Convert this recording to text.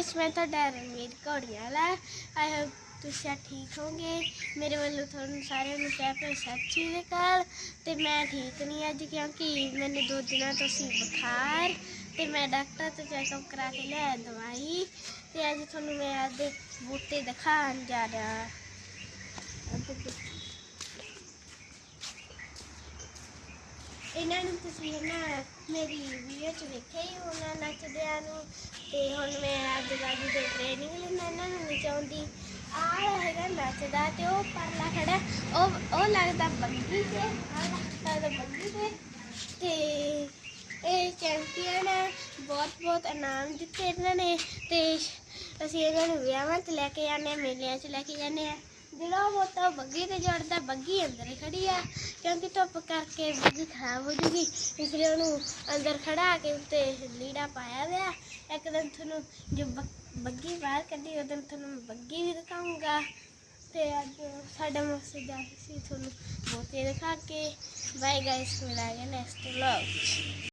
Guys ਮੈਂ ਤੁਹਾਡਾ ਰਣਵੀਰ ਘੋੜੀਆਂ ਵਾਲਾ ਆਈ ਹੋਪ ਤੁਸੀਂ ਠੀਕ ਹੋਗੇ ਮੇਰੇ ਵੱਲੋਂ ਤੁਹਾਨੂੰ ਸਾਰਿਆਂ ਨੂੰ ਕਹਿ ਪਏ ਸਤਿ ਸ਼੍ਰੀ ਅਕਾਲ ਤੇ ਮੈਂ ਠੀਕ ਨਹੀਂ ਅੱਜ ਕਿਉਂਕਿ ਮੈਨੂੰ ਦੋ ਦਿਨਾਂ ਤੋਂ ਸੀ ਬੁਖਾਰ ਤੇ ਮੈਂ ਡਾਕਟਰ ਤੋਂ ਚੈੱਕਅਪ ਕਰਾ ਕੇ ਲਿਆ ਦਵਾਈ ਤੇ ਅੱਜ ਤੁਹਾਨੂੰ ਮੈਂ ਆਪਦੇ ਬੂਟੇ ਦਿਖਾਉਣ ਜਾ ਰਿਹਾ ਇਹਨਾਂ ਨੂੰ ਤੁਸੀਂ ਨਾ ਮੇਰੀ ਵੀਡੀਓ ਚ ਵੇਖਿਆ ਹੀ ਹੋਣਾ ਨੱਚਦਿਆਂ ਨੂੰ ਤੇ ਹੁਣ ਮੈਂ ਅੱਜ ਗਾਜੀ ਦੇ ਟ੍ਰੇਨਿੰਗ ਲੈਣਾ ਇਹਨਾਂ ਨੂੰ ਨਹੀਂ ਚਾਹੁੰਦੀ, ਆਹ ਹੈਗਾ ਨੱਚਦਾ ਤੇ ਉਹ ਪਰਲਾ ਖੜਾ, ਉਹ ਉਹ ਲੱਗਦਾ ਬੰਗੀ ਤੇ, ਆਹ ਲੱਗਦਾ ਬੰਗੀ ਤੇ। ਤੇ ਇਹ ਚੈਂਪੀਅਨ ਹੈ ਬਹੁਤ ਬਹੁਤ ਇਨਾਮ ਦਿੱਤੇ ਇਹਨਾਂ ਨੇ ਤੇ ਅਸੀਂ ਇਹਨਾਂ ਨੂੰ ਵਿਆਹਾਂ 'ਚ ਲੈ ਕੇ ਜਾਂਦੇ ਹਾਂ, ਮੇਲਿਆਂ 'ਚ ਲੈ ਕੇ ਜਾਂਦੇ ਆ ਜਿਹੜਾ ਮੋਟਾ ਬੱਗੀ ਤੇ ਜੜਦਾ ਬੱਗੀ ਅੰਦਰ ਹੀ ਖੜੀ ਆ। ਕਿਉਂਕਿ ਧੁੱਪ ਕਰਕੇ ਬੱਗੀ ਖਰਾਬ ਹੋ ਜੂਗੀ, ਇਸ ਲਈ ਉਹਨੂੰ ਅੰਦਰ ਖੜਾ ਕੇ ਉੱਤੇ ਲੀੜਾ ਪਾਇਆ ਹੋਇਆ। ਇੱਕ ਦਿਨ ਤੁਹਾਨੂੰ ਜੋ ਬੱਗ- ਬੱਗੀ ਬਾਹਰ ਕੱਢੀ ਉਹ ਦਿਨ ਤੁਹਾਨੂੰ ਬੱਗੀ ਵੀ ਦਿਖਾਉਂਗਾ ਤੇ ਅੱਜ ਸਾਡਾ ਮਕਸਦ ਆ ਸੀ ਤੁਹਾਨੂੰ ਬੋਤੇ ਦਿਖਾ ਕੇ। ਬਾਏ ਗਾਇਸ ਮਿਲਾਂਗੇ ਨੈਕਸਟ ਵਲੌਗ